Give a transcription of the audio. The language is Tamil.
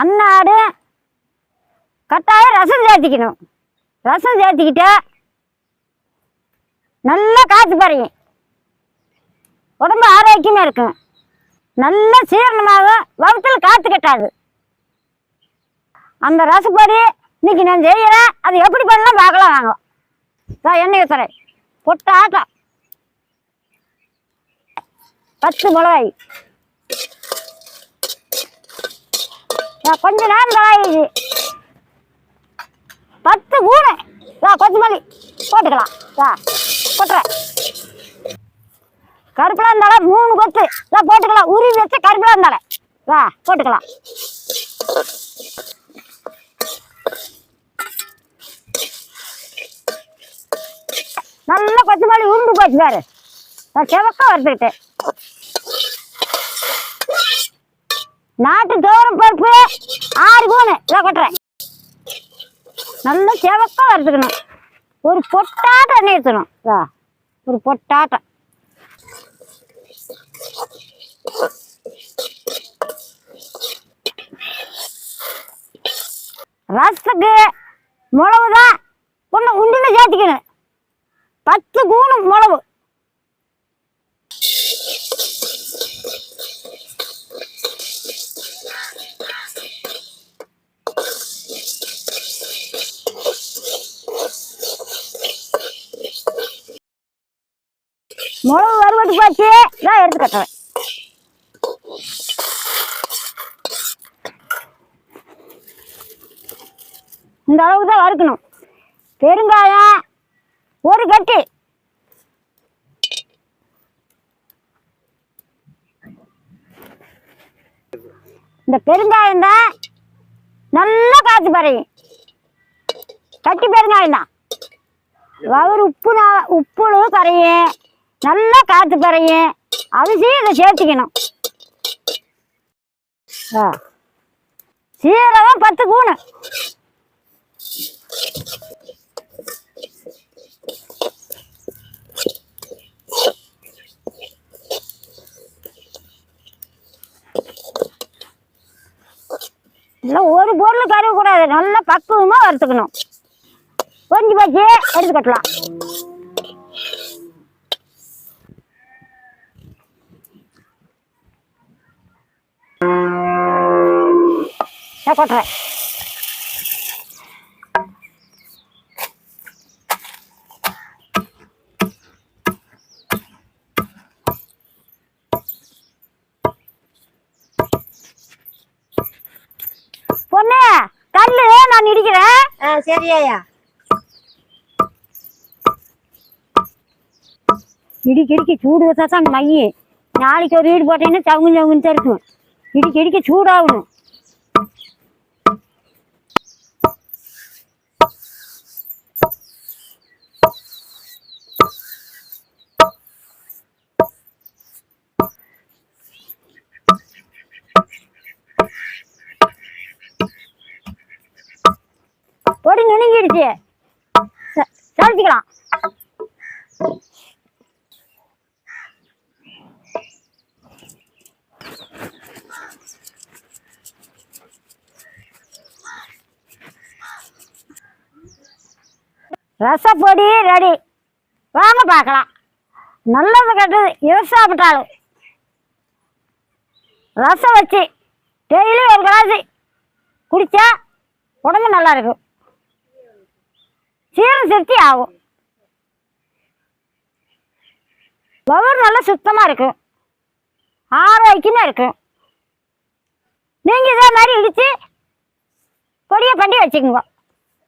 அன்னாடு கட்டாயம் ரசம் சேர்த்திக்கணும். ரசம் சேர்த்திக்கிட்டு நல்லா காற்று பறையும் உடம்பு ஆரோக்கியமாக இருக்கும். நல்ல சீரணமாக வகுத்தில் காற்று கட்டாது. அந்த ரசப்பொடி இன்னைக்கு நான் செய்கிறேன் அது எப்படி பண்ணலாம் பார்க்கலாம் வாங்க. நான் எண்ணெய் ஊற்றுறேன் பொட்டு ஆட்டம் பத்து மிளகாய் நான் கொஞ்ச நேரம் கலாயிடுச்சு பத்து கூடை வா கொத்தமல்லி போட்டுக்கலாம். வா போட்டுறேன். கருப்பெலாம் இருந்தாலும் மூணு கொத்து. வா போட்டுக்கலாம். உருவி வச்ச கருப்பெலாம் இருந்தாலே. வா போட்டுக்கலாம். நல்லா கொத்தமல்லி உருண்டு போச்சு பாரு. நான் செவக்கா வறுத்துக்கிட்டேன். நாட்டு தோரம் பருப்பு. ஆறு கூணு இதை கொட்டுறேன். நல்லா செவக்க வறுத்துக்கணும். ஒரு பொட்டாட்டம் எண்ணெய் ஊற்றணும் இதா ஒரு பொட்டாட்டம் ரசத்துக்கு மிளகு தான் ஒன்று உண்டுன்னு சேர்த்துக்கணும். பத்து கூணு மிளகு மிளகு வறுபட்டு போச்சு தான் எடுத்து கட்டுறேன். இந்த அளவுக்கு தான் வறுக்கணும். பெருங்காயம் ஒரு கட்டு. இந்த பெருங்காயம் தான் நல்லா காய்ச்சி பறையும் கட்டி பெருங்காயம் தான். அவர் உப்பு உப்புளும் கரையும். நல்லா காற்று பறையும் அரிசியும் இதை சேர்த்துக்கணும் சீரகம் பத்து கூணு இல்லை ஒரு பொருள் கருவக்கூடாது நல்லா பக்குவமாக வறுத்துக்கணும். கொஞ்சம் பச்சு எடுத்து கட்டலாம். நான் கொட்டுறேன் பொண்ணு கல்லு நான் இடிக்கிறேன். சரியாயா இடிக்க இடிக்க சூடு வச்சா தான் மைய நாளைக்கு ஒரு வீடு போட்டேன்னா சவுங்கு சவுங்குன்னு தான் இருக்கும் இடிக்க இடிக்க சூடாகணும். பொடி நுணுங்கிடுச்சு. சமைச்சிக்கலாம் ரசப்பொடி ரெடி. வாங்க பார்க்கலாம். நல்லது கெட்டது எது சாப்பிட்டாலும் ரசம் வச்சு டெய்லி ஒரு கிளாஸ் குடித்தா உடம்பு நல்லா இருக்கும். சீரம் சக்தி ஆகும். வயிறு நல்லா சுத்தமாக இருக்கும். ஆரோக்கியமாக இருக்கும். நீங்கள் இதே மாதிரி இடித்து பொடியை பண்ணி வச்சுக்குங்க.